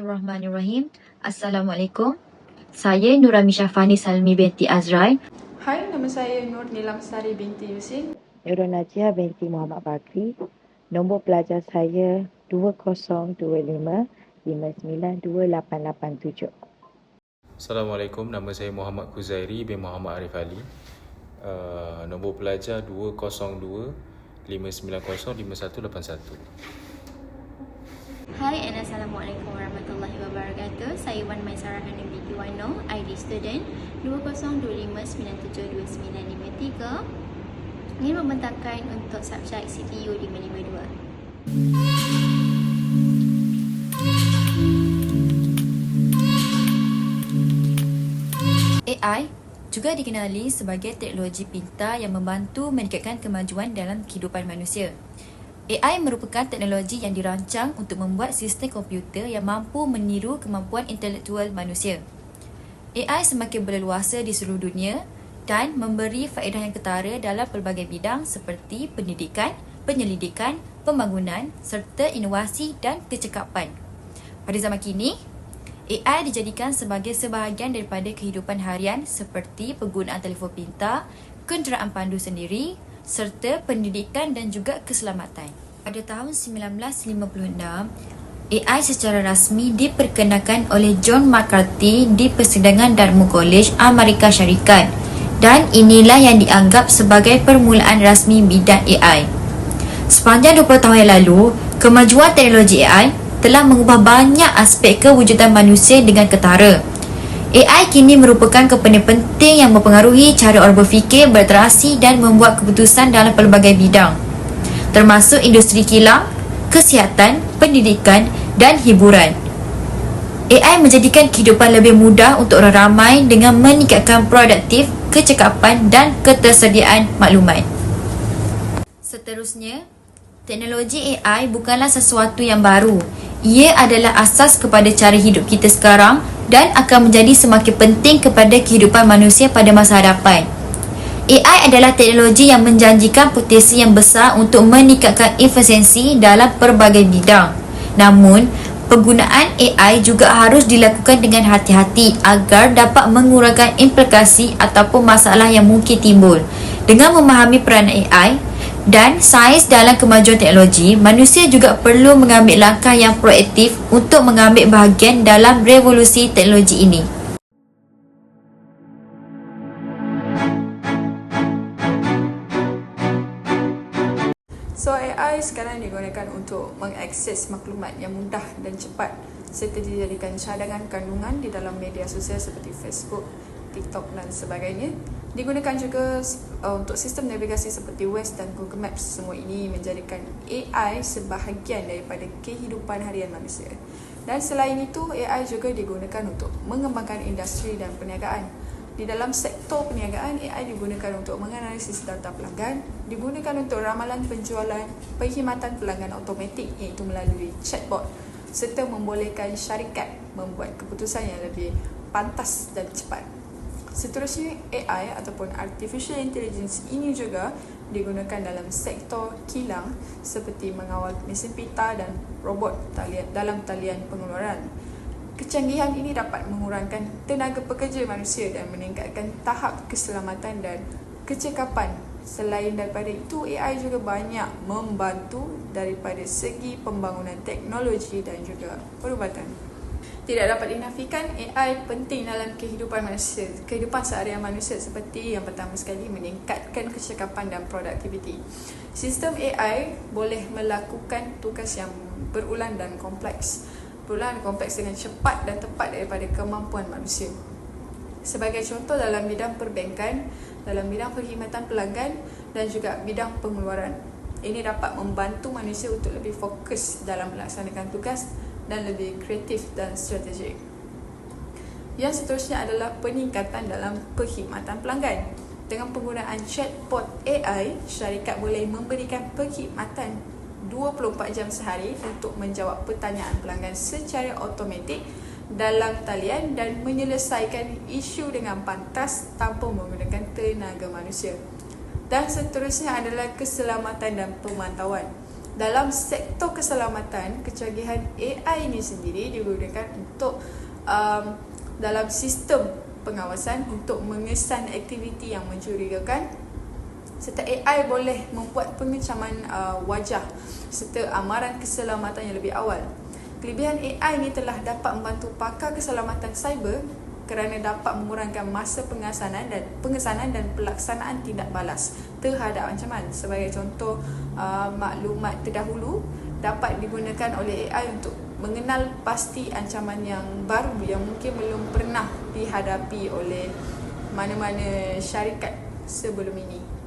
Bismillahirrahmanirrahim. Assalamualaikum. Saya Nurami Syafani Salmi binti Azrai. Hai, nama saya Nur Nilam Sari binti Yusin. Nurul Najia binti Muhammad Bakri. Nombor pelajar saya 2025 592887. Assalamualaikum, nama saya Muhammad Kuzairi bin Muhammad Arif Ali. Uh, nombor pelajar 202 590 5181. Hai and Assalamualaikum warahmatullahi wabarakatuh. Saya Wan Maisarah Hanum binti Wano ID student 2025972953 Ini membentangkan untuk subjek CPU 552 AI juga dikenali sebagai teknologi pintar yang membantu meningkatkan kemajuan dalam kehidupan manusia. AI merupakan teknologi yang dirancang untuk membuat sistem komputer yang mampu meniru kemampuan intelektual manusia. AI semakin berleluasa di seluruh dunia dan memberi faedah yang ketara dalam pelbagai bidang seperti pendidikan, penyelidikan, pembangunan serta inovasi dan kecekapan. Pada zaman kini, AI dijadikan sebagai sebahagian daripada kehidupan harian seperti penggunaan telefon pintar, kenderaan pandu sendiri serta pendidikan dan juga keselamatan. Pada tahun 1956, AI secara rasmi diperkenalkan oleh John McCarthy di persidangan Dartmouth College, Amerika Syarikat dan inilah yang dianggap sebagai permulaan rasmi bidang AI. Sepanjang 20 tahun yang lalu, kemajuan teknologi AI telah mengubah banyak aspek kewujudan manusia dengan ketara. AI kini merupakan komponen penting yang mempengaruhi cara orang berfikir, berinteraksi dan membuat keputusan dalam pelbagai bidang termasuk industri kilang, kesihatan, pendidikan dan hiburan. AI menjadikan kehidupan lebih mudah untuk orang ramai dengan meningkatkan produktif, kecekapan dan ketersediaan maklumat. Seterusnya, teknologi AI bukanlah sesuatu yang baru. Ia adalah asas kepada cara hidup kita sekarang dan akan menjadi semakin penting kepada kehidupan manusia pada masa hadapan. AI adalah teknologi yang menjanjikan potensi yang besar untuk meningkatkan efisiensi dalam pelbagai bidang. Namun, penggunaan AI juga harus dilakukan dengan hati-hati agar dapat mengurangkan implikasi ataupun masalah yang mungkin timbul. Dengan memahami peranan AI dan sains dalam kemajuan teknologi, manusia juga perlu mengambil langkah yang proaktif untuk mengambil bahagian dalam revolusi teknologi ini. So AI sekarang digunakan untuk mengakses maklumat yang mudah dan cepat serta dijadikan cadangan kandungan di dalam media sosial seperti Facebook, TikTok dan sebagainya. Digunakan juga uh, untuk sistem navigasi seperti Waze dan Google Maps. Semua ini menjadikan AI sebahagian daripada kehidupan harian manusia. Dan selain itu, AI juga digunakan untuk mengembangkan industri dan perniagaan. Di dalam sektor perniagaan, AI digunakan untuk menganalisis data pelanggan, digunakan untuk ramalan penjualan, perkhidmatan pelanggan automatik iaitu melalui chatbot serta membolehkan syarikat membuat keputusan yang lebih pantas dan cepat. Seterusnya, AI ataupun Artificial Intelligence ini juga digunakan dalam sektor kilang seperti mengawal mesin pita dan robot talian, dalam talian pengeluaran. Kecanggihan ini dapat mengurangkan tenaga pekerja manusia dan meningkatkan tahap keselamatan dan kecekapan. Selain daripada itu, AI juga banyak membantu daripada segi pembangunan teknologi dan juga perubatan. Tidak dapat dinafikan, AI penting dalam kehidupan manusia, kehidupan seharian manusia seperti yang pertama sekali meningkatkan kecekapan dan produktiviti. Sistem AI boleh melakukan tugas yang berulang dan kompleks perubahan kompleks dengan cepat dan tepat daripada kemampuan manusia. Sebagai contoh dalam bidang perbankan, dalam bidang perkhidmatan pelanggan dan juga bidang pengeluaran. Ini dapat membantu manusia untuk lebih fokus dalam melaksanakan tugas dan lebih kreatif dan strategik. Yang seterusnya adalah peningkatan dalam perkhidmatan pelanggan. Dengan penggunaan chatbot AI, syarikat boleh memberikan perkhidmatan 24 jam sehari untuk menjawab pertanyaan pelanggan secara automatik dalam talian dan menyelesaikan isu dengan pantas tanpa menggunakan tenaga manusia. Dan seterusnya adalah keselamatan dan pemantauan. Dalam sektor keselamatan, kecanggihan AI ini sendiri digunakan untuk um, dalam sistem pengawasan untuk mengesan aktiviti yang mencurigakan serta AI boleh membuat pengecaman uh, wajah serta amaran keselamatan yang lebih awal. Kelebihan AI ini telah dapat membantu pakar keselamatan cyber kerana dapat mengurangkan masa pengesanan dan pengesanan dan pelaksanaan tindak balas terhadap ancaman. Sebagai contoh, uh, maklumat terdahulu dapat digunakan oleh AI untuk mengenal pasti ancaman yang baru yang mungkin belum pernah dihadapi oleh mana-mana syarikat sebelum ini.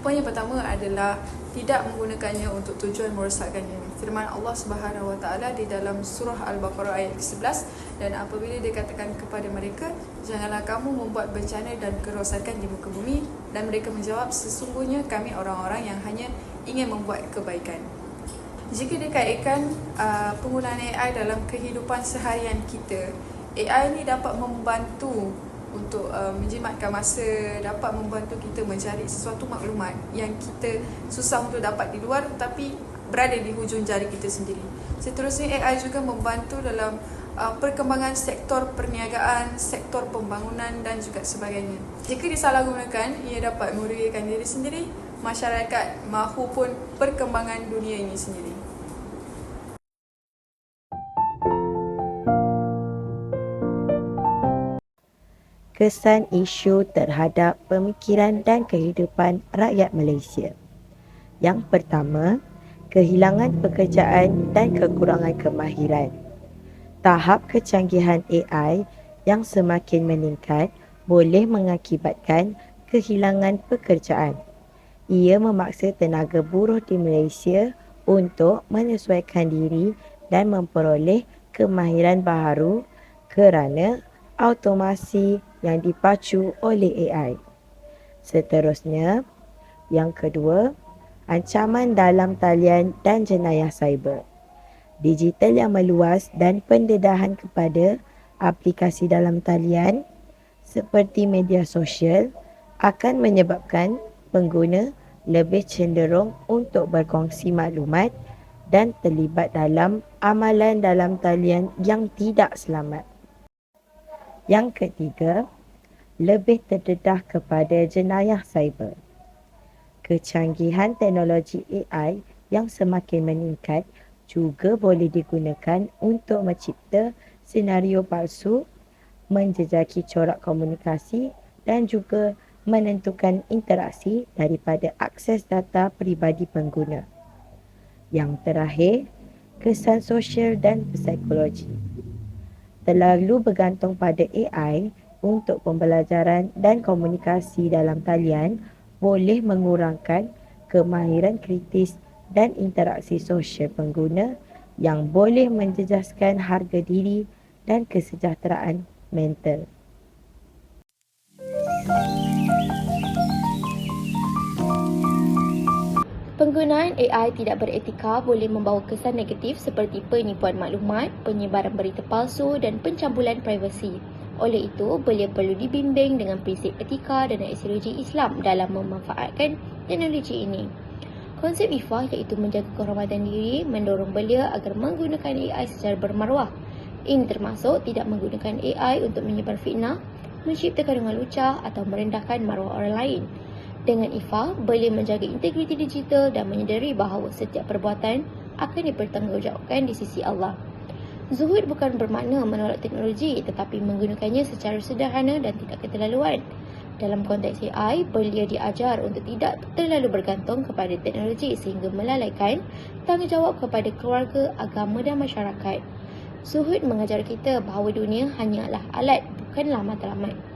Poin yang pertama adalah tidak menggunakannya untuk tujuan merosakkannya. Firman Allah Subhanahu Wa Taala di dalam surah Al-Baqarah ayat ke-11 dan apabila dikatakan kepada mereka, janganlah kamu membuat bencana dan kerosakan di muka bumi dan mereka menjawab sesungguhnya kami orang-orang yang hanya ingin membuat kebaikan. Jika dikaitkan uh, penggunaan AI dalam kehidupan seharian kita, AI ini dapat membantu untuk uh, menjimatkan masa dapat membantu kita mencari sesuatu maklumat yang kita susah untuk dapat di luar tapi berada di hujung jari kita sendiri. Seterusnya AI juga membantu dalam uh, perkembangan sektor perniagaan, sektor pembangunan dan juga sebagainya. Jika disalahgunakan, ia dapat merugikan diri sendiri, masyarakat mahupun perkembangan dunia ini sendiri. Kesan isu terhadap pemikiran dan kehidupan rakyat Malaysia. Yang pertama, kehilangan pekerjaan dan kekurangan kemahiran. Tahap kecanggihan AI yang semakin meningkat boleh mengakibatkan kehilangan pekerjaan. Ia memaksa tenaga buruh di Malaysia untuk menyesuaikan diri dan memperoleh kemahiran baharu kerana automasi yang dipacu oleh AI. Seterusnya, yang kedua, ancaman dalam talian dan jenayah cyber. Digital yang meluas dan pendedahan kepada aplikasi dalam talian seperti media sosial akan menyebabkan pengguna lebih cenderung untuk berkongsi maklumat dan terlibat dalam amalan dalam talian yang tidak selamat. Yang ketiga, lebih terdedah kepada jenayah cyber. Kecanggihan teknologi AI yang semakin meningkat juga boleh digunakan untuk mencipta senario palsu, menjejaki corak komunikasi dan juga menentukan interaksi daripada akses data peribadi pengguna. Yang terakhir, kesan sosial dan psikologi terlalu bergantung pada AI untuk pembelajaran dan komunikasi dalam talian boleh mengurangkan kemahiran kritis dan interaksi sosial pengguna yang boleh menjejaskan harga diri dan kesejahteraan mental. Penggunaan AI tidak beretika boleh membawa kesan negatif seperti penipuan maklumat, penyebaran berita palsu dan pencabulan privasi. Oleh itu, belia perlu dibimbing dengan prinsip etika dan ideologi Islam dalam memanfaatkan teknologi ini. Konsep IFA iaitu menjaga kehormatan diri, mendorong belia agar menggunakan AI secara bermaruah. Ini termasuk tidak menggunakan AI untuk menyebar fitnah, mencipta kandungan lucah atau merendahkan maruah orang lain. Dengan IFA, boleh menjaga integriti digital dan menyedari bahawa setiap perbuatan akan dipertanggungjawabkan di sisi Allah. Zuhud bukan bermakna menolak teknologi tetapi menggunakannya secara sederhana dan tidak keterlaluan. Dalam konteks AI, belia diajar untuk tidak terlalu bergantung kepada teknologi sehingga melalaikan tanggungjawab kepada keluarga, agama dan masyarakat. Zuhud mengajar kita bahawa dunia hanyalah alat, bukanlah matlamat.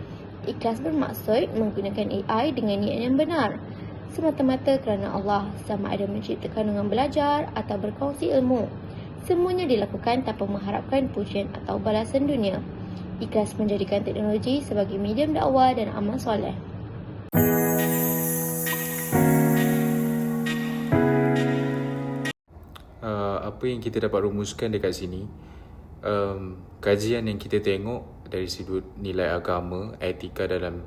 Ikhlas bermaksud menggunakan AI dengan niat yang benar. Semata-mata kerana Allah sama ada menciptakan dengan belajar atau berkongsi ilmu. Semuanya dilakukan tanpa mengharapkan pujian atau balasan dunia. Ikhlas menjadikan teknologi sebagai medium dakwah dan amal soleh. Uh, apa yang kita dapat rumuskan dekat sini um, kajian yang kita tengok dari sudut nilai agama, etika dalam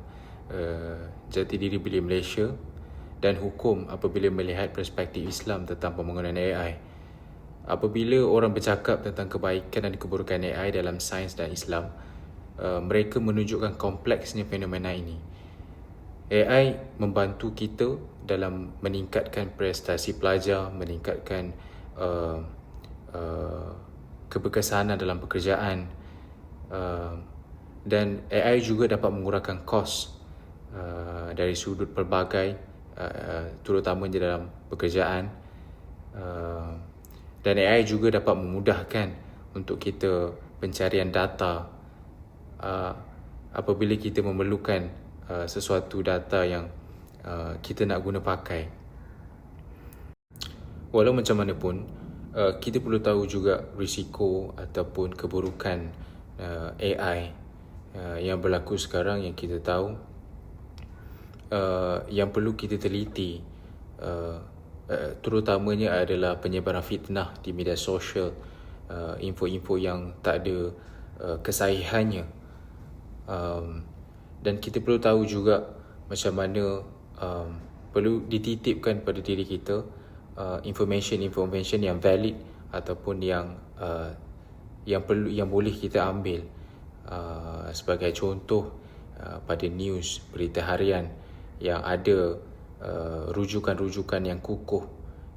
uh, jati diri belia Malaysia dan hukum apabila melihat perspektif Islam tentang pembangunan AI. Apabila orang bercakap tentang kebaikan dan keburukan AI dalam sains dan Islam, uh, mereka menunjukkan kompleksnya fenomena ini. AI membantu kita dalam meningkatkan prestasi pelajar, meningkatkan uh, uh, keberkesanan dalam pekerjaan uh, dan AI juga dapat mengurangkan kos uh, dari sudut pelbagai uh, terutamanya dalam pekerjaan uh, dan AI juga dapat memudahkan untuk kita pencarian data uh, apabila kita memerlukan uh, sesuatu data yang uh, kita nak guna pakai. Walau macam mana pun, uh, kita perlu tahu juga risiko ataupun keburukan uh, AI uh, yang berlaku sekarang yang kita tahu uh, yang perlu kita teliti uh, uh, terutamanya adalah penyebaran fitnah di media sosial uh, info-info yang tak ada uh, kesahihannya. Um, dan kita perlu tahu juga macam mana um, perlu dititipkan pada diri kita uh, information-information yang valid ataupun yang uh, yang perlu yang boleh kita ambil uh, sebagai contoh uh, pada news berita harian yang ada uh, rujukan-rujukan yang kukuh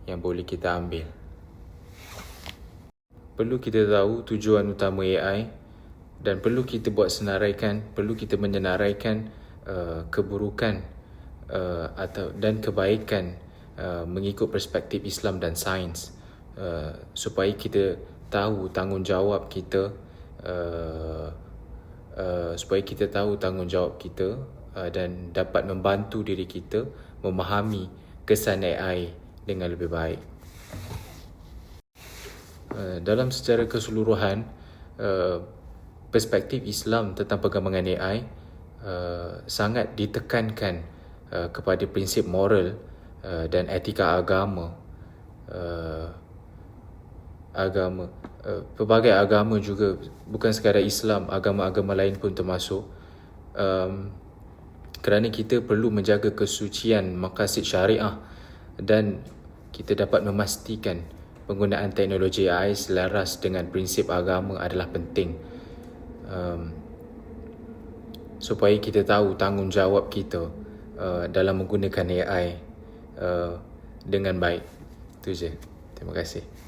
yang boleh kita ambil. Perlu kita tahu tujuan utama AI dan perlu kita buat senaraikan, perlu kita menyenaraikan uh, keburukan uh, atau dan kebaikan uh, mengikut perspektif Islam dan sains uh, supaya kita tahu tanggungjawab kita uh, uh, supaya kita tahu tanggungjawab kita uh, dan dapat membantu diri kita memahami kesan AI dengan lebih baik. Uh, dalam secara keseluruhan, uh, perspektif Islam tentang pengembangan AI uh, sangat ditekankan uh, kepada prinsip moral uh, dan etika agama. Uh, agama. Uh, pelbagai agama juga bukan sekadar Islam agama-agama lain pun termasuk. Um, kerana kita perlu menjaga kesucian maqasid syariah dan kita dapat memastikan penggunaan teknologi AI selaras dengan prinsip agama adalah penting. Um, supaya kita tahu tanggungjawab kita uh, dalam menggunakan AI uh, dengan baik. Itu je. Terima kasih